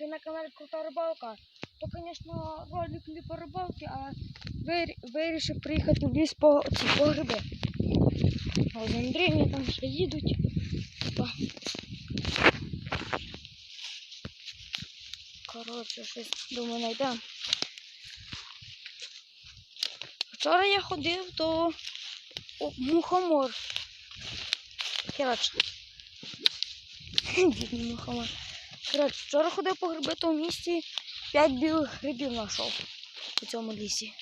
ви на каналі Крута Рибалка. То, звісно, ролик не по рибалці, а вир- вирішив приїхати в ліс по ці по гриби. Ось Андрій вони там ще їдуть. Коротше, щось думаю, знайдемо. Вчора я ходив до мухомор. Коротше. Бідний мухомор. Коротше, вчора ходив по гриби, то в місті 5 білих грибів знайшов у цьому лісі.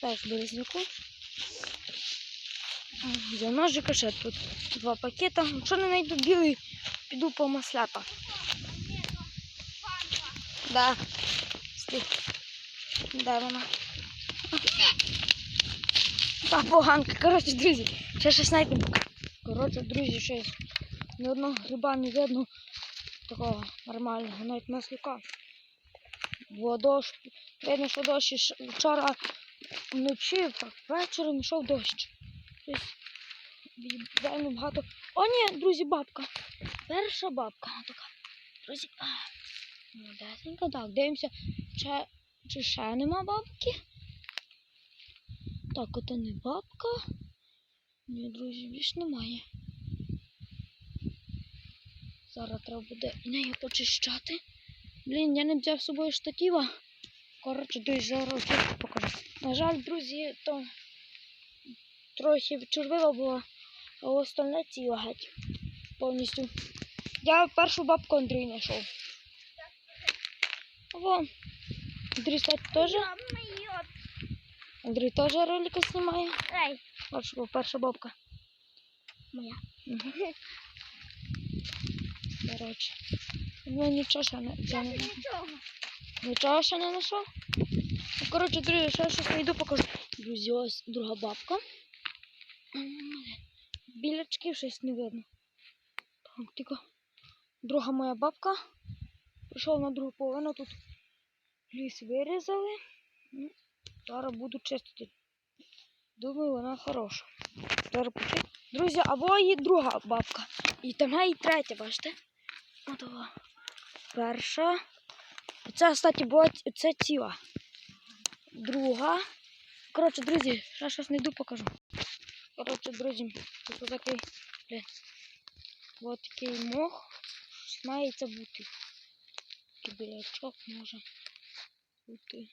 Теж березняку. Взяв ножика, ще тут два пакета. Якщо не знайду білий, піду по маслята. Да. Стій. Де вона? Та поганка. Коротше, друзі, ще щось знайдемо. Коротше, друзі, ще ні одного гриба не видно такого нормального, навіть маслюка. Бо дощ, видно, що дощ вчора вночі, ввечері йшов дощ. Тобто, реально багато. О, ні, друзі, бабка. Перша бабка. Така. Друзі. Молодесенька, так, дивимося, чи, чи ще нема бабки. Так, ото не бабка. Ні, друзі, більш немає. Зараз треба буде неї почищати. Блін, я не взяв з собою штатива. Коротше, десь зараз покажу. На жаль, друзі, то трохи чорвива була, а остальне ціла геть. Повністю. Я першу бабку Андрій знайшов. Вон. Андрій, кстати, теж. Андрій теж ролика знімає. Ей, перша бабка. моя. Мгм. Коротше. Ну нічого ще не, ще не, Нічого. ще не знайшов. Ну, коротше, друзі, ще щось знайду, покажу. Друзі, ось друга бабка. М, Білячків щось не видно. Так, тільки друга моя бабка. Прийшов на другу половину, тут ліс вирізали. Ну, Зараз буду чистити. Думаю, вона хороша. Зараз. Друзі, або є друга бабка. І там і третя, бачите? Отова. Перша. Це, кстати, була це ціла. Друга. Коротше, друзі, ще щось знайду, покажу. Коротше, друзі, тут такий, блін, от такий мох. Має це бути. Такий білячок може бути.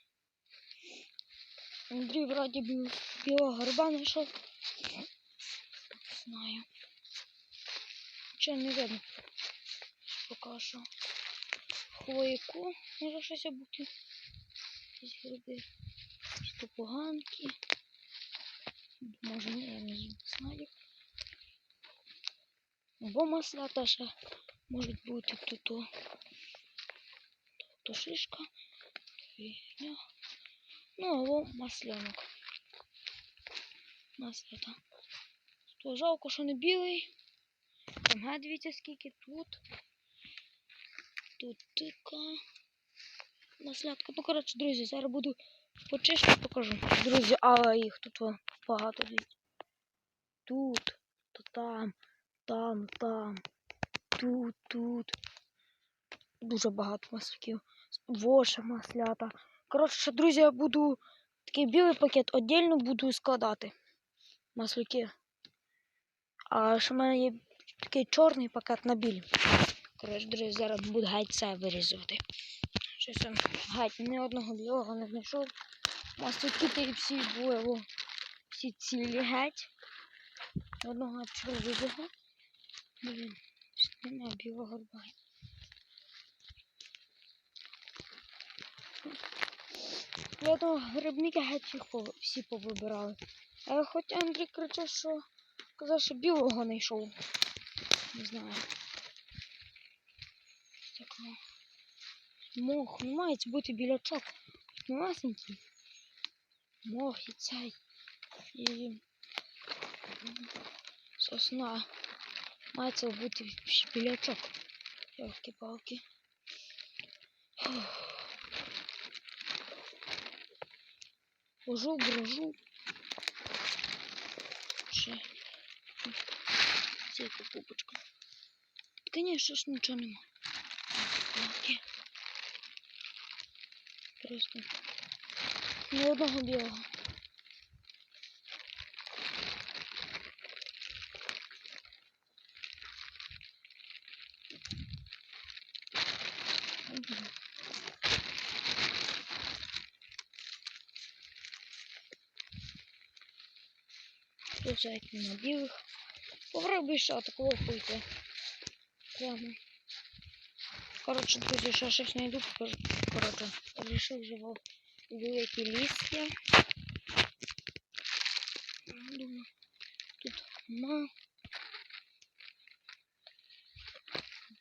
Андрій вроді бі- білого гриба знайшов. Знаю. Чи не видно? Поки що. Хвойку може щось бути. Якісь гриби. Поганки. Може я не знаю. Або маслята ще можуть бути тут. То, то шишка. Фігня. Ну, або маслянок. Маслята. То жалко, що не білий. Ага, дивіться, скільки тут. Тут тика. Маслятка. Ну, коротше, друзі, зараз буду почищу, покажу. Друзі, але їх тут багато дивіться. Тут, то там, там, там, тут, тут. Дуже багато масляків. Воша маслята. Коротше, друзі, я буду такий білий пакет віддільно буду складати. Масляки. А ще в мене є такий чорний пакет на білі. Коротше, друзі, зараз буду геть це вирізувати. Щось там геть ні одного білого не знайшов. Маслики і всі були, всі цілі геть. Одного чорного. Блін, немає білого рба. Я думаю, грибники геть всі повибирали. Хоч Андрій кричав, що казав, що білого не йшов. Не знаю. Мох, ну має це бути білячок. Малесенький. Мох і цей. І сосна. Має це бути ще білячок. Йолки-палки. Хожу, брожу. Ще. Цейка пупочка. Конечно ж нічого нема. Просто. Ні одного білого. Включать на білих. Попробуй ще такого пойти. Прямо. Коротше, друзі, ще щось знайду, покажу. Коротше, вирішив вже в великий ліс є. Думаю, тут нема.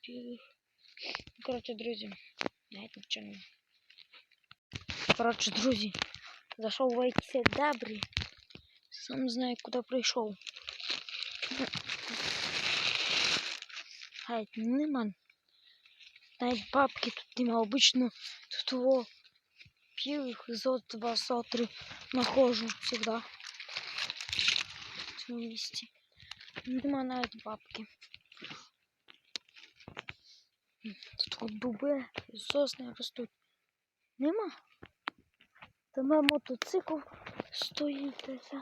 Білих. Коротше, друзі, навіть нічого нема. Коротше, друзі, зайшов в якісь дебрі. Сам не знаю, куди прийшов. Геть нема. Навіть бабки тут нема. Обично тут во п'ють зо два сотри нахожу всегда. В цьому місці. Нема навіть бабки. Тут от дуби, сосни ростуть. Нема. Там мотоцикл десь.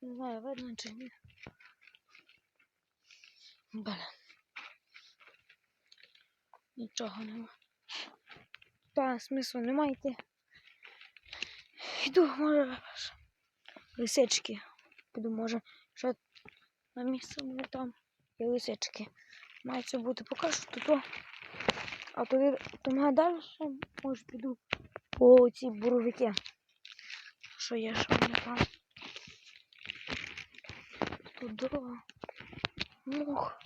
Не знаю, видно чи ні. Блін. Нічого нема. Та смислу немає йти. Йду, може, лисички. Піду, може, що на місце мене там є лисички. Мається бути поки що тут. А тоді то далі може піду по ці буровики. Що є, що мене там. Туди. Мох.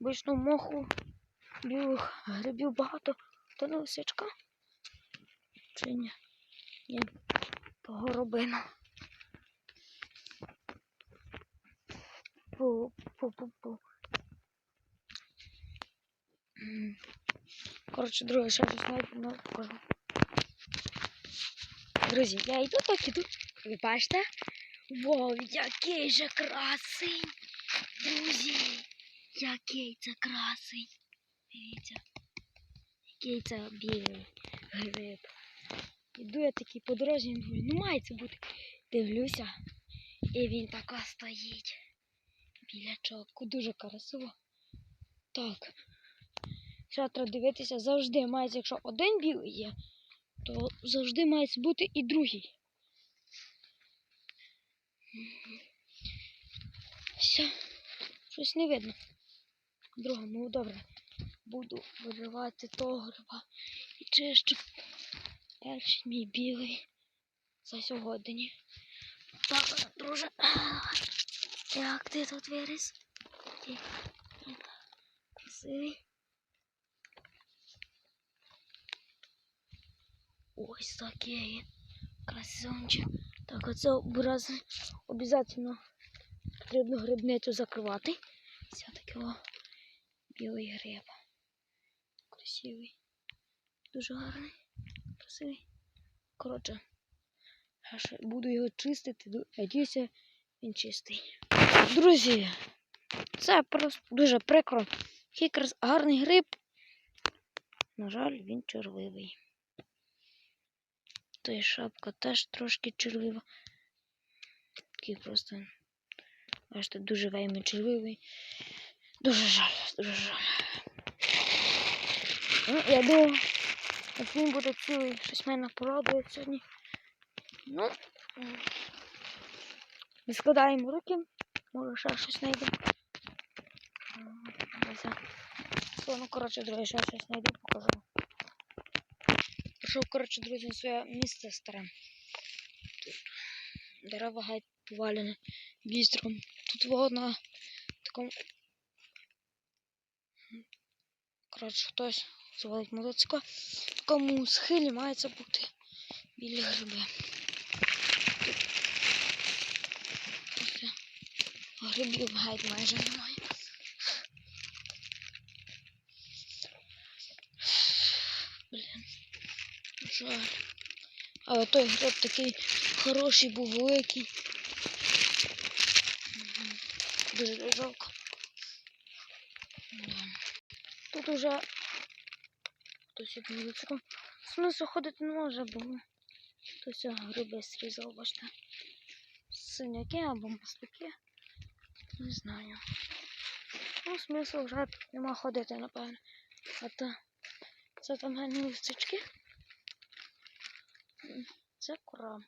Обично моху білих грибів багато. То не лисичка? Чи ні? Ні. То горобина. Пу-пу-пу-пу. Коротше, друге, ще щось навіть не покажу. Друзі, я йду так іду. Ви бачите? Вау, який же красень! Друзі, який це красень! Дивіться, який це білий гриб. Іду я такий по дорозі, думаю, ну має це бути. Дивлюся, і він така стоїть. Біля чоку, дуже красиво. Так. Ще треба дивитися, завжди мається, якщо один білий є, то завжди має бути і другий. Все, щось не видно. Друга, ну добре. Буду виривати того і чищу. Перший мій білий за сьогодні. Так, друже. Як ти тут виріс? Красивий. Ось такий красончик. Так, оце раз обов'язково потрібно грибницю закривати. Все-таки білий гриб. Красивий. Дуже гарний. Красивий. Коротше, я ще буду його чистити. Надіюся, він чистий. Друзі, це просто дуже прикро. Крас- гарний гриб. На жаль, він червивий. Та й шапка теж трошки червива. Такий просто. Бачите, дуже вельми червивий. Дуже жаль, дуже жаль. Ну, я думав, як він буде цілий, щось мене порадує сьогодні. Ну, м, не складаємо руки, може ще щось. Все, ну, коротше, друзі, ще щось знайду, покажу. Прийшов, коротше, друзі, на своє місце старе. Тут дерева геть повалені вістром. Тут воно такому. Коротше, хтось звалить мотоцикл. В такому схилі мається бути білі гриби. Тут грибів геть майже немає. Блін. Жаль. Але той гриб такий хороший був великий. Дуже жалко. Тут уже хтось мотоциклом. Смисл ходити не може, бо Хтось гриби срізав, бачите. Синяки або маслюки. Не знаю. Ну, смисл вже нема ходити, напевно. А то це там гарні листочки. Це кора.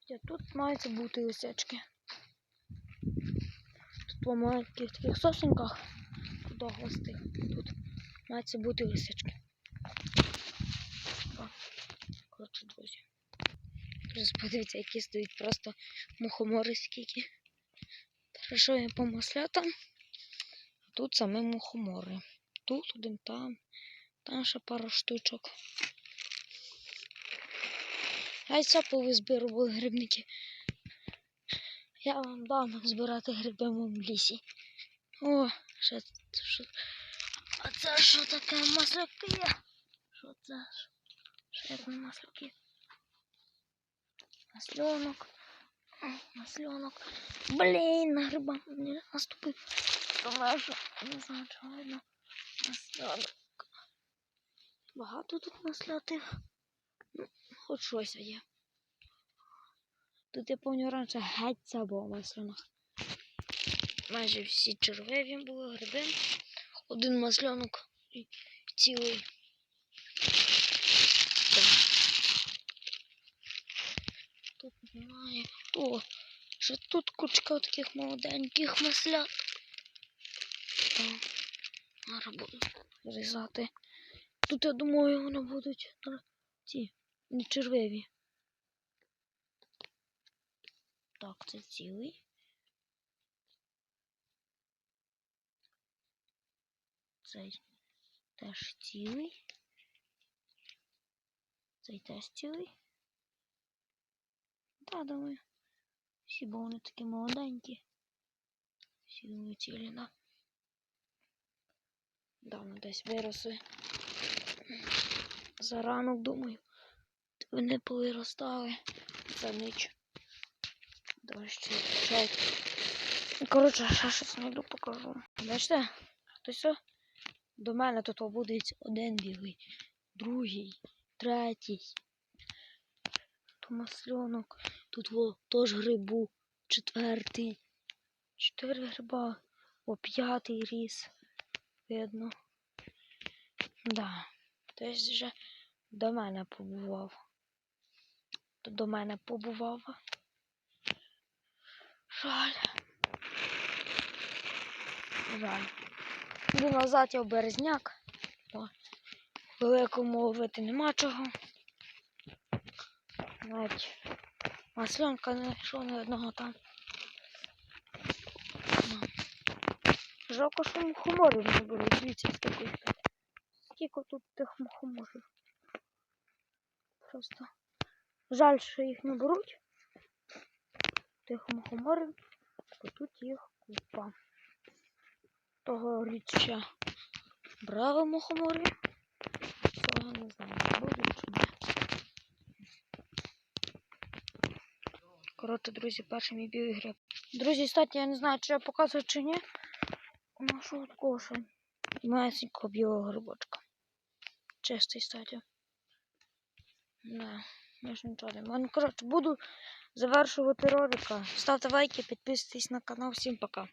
Хоча тут мають бути листячки. Тут по маленьких таких сосенках подогластих. Тут мають бути листячки. Коротше, друзі. Друзі, подивіться, які стоять просто мухомори скільки. Хорошо, я по маслятам. А тут саме мухомори. Тут один там. Там ще пару штучок. Яйця повизбирували грибники. Я вам дам збирати гриби в моєму лісі. О, ще що? А це що таке масляки? Що це? Що це масляки? Масльонок. Ай, Масльонок. Блін, на гриба не наступив. Думаю, не знаю, чого видно. Масльонок. Багато тут маслятих. Ну, хоч щось є. Тут я пам'ятаю раніше геть це було маслянок. Майже всі червиві були гриби. Один маслянок і цілий. Тут немає. О, ще тут кучка таких молоденьких маслят. Зараз буду різати. Тут, я думаю, вони будуть ці не червиві. Так, це цілий. Цей теж цілий. Цей теж цілий. Та, думаю. Всі, бо вони такі молоденькі. Всі думаю, цілі, да. Да, десь виросли. За ранок, думаю. Вони повиростали. За ніч. Дощ чайки. Коротше, ще щось знайду покажу. Бачите? Хтось о? до мене тут буде один білий, другий, третій. То масльонок. Тут во теж грибу. Четвертий. Чотири гриба. О, п'ятий ріс. Видно. Да. Хтось вже до мене побував. До мене побував. Жаль. Жаль. Йду назад я в березняк. О, великому ловити нема чого. Навіть маслянка не знайшов ні одного там. Ну. Жалко, що мухоморів не було. Дивіться, скільки. Скільки тут тих мухоморів. Просто жаль, що їх не беруть. Тих мухоморів, бо тут їх купа. Того річчя брали мухоморі. Цього не знаю, будуть чи ні. Коротше, друзі, перший мій білий. Друзі, статі, я не знаю, чи я показую чи ні. Нашого такого що масенького білого грибочка. Чистий, статі. Не, я ж нічого не маю. Ну, коротше, буду завершувати ролика. Ставте лайки, підписуйтесь на канал. Всім пока.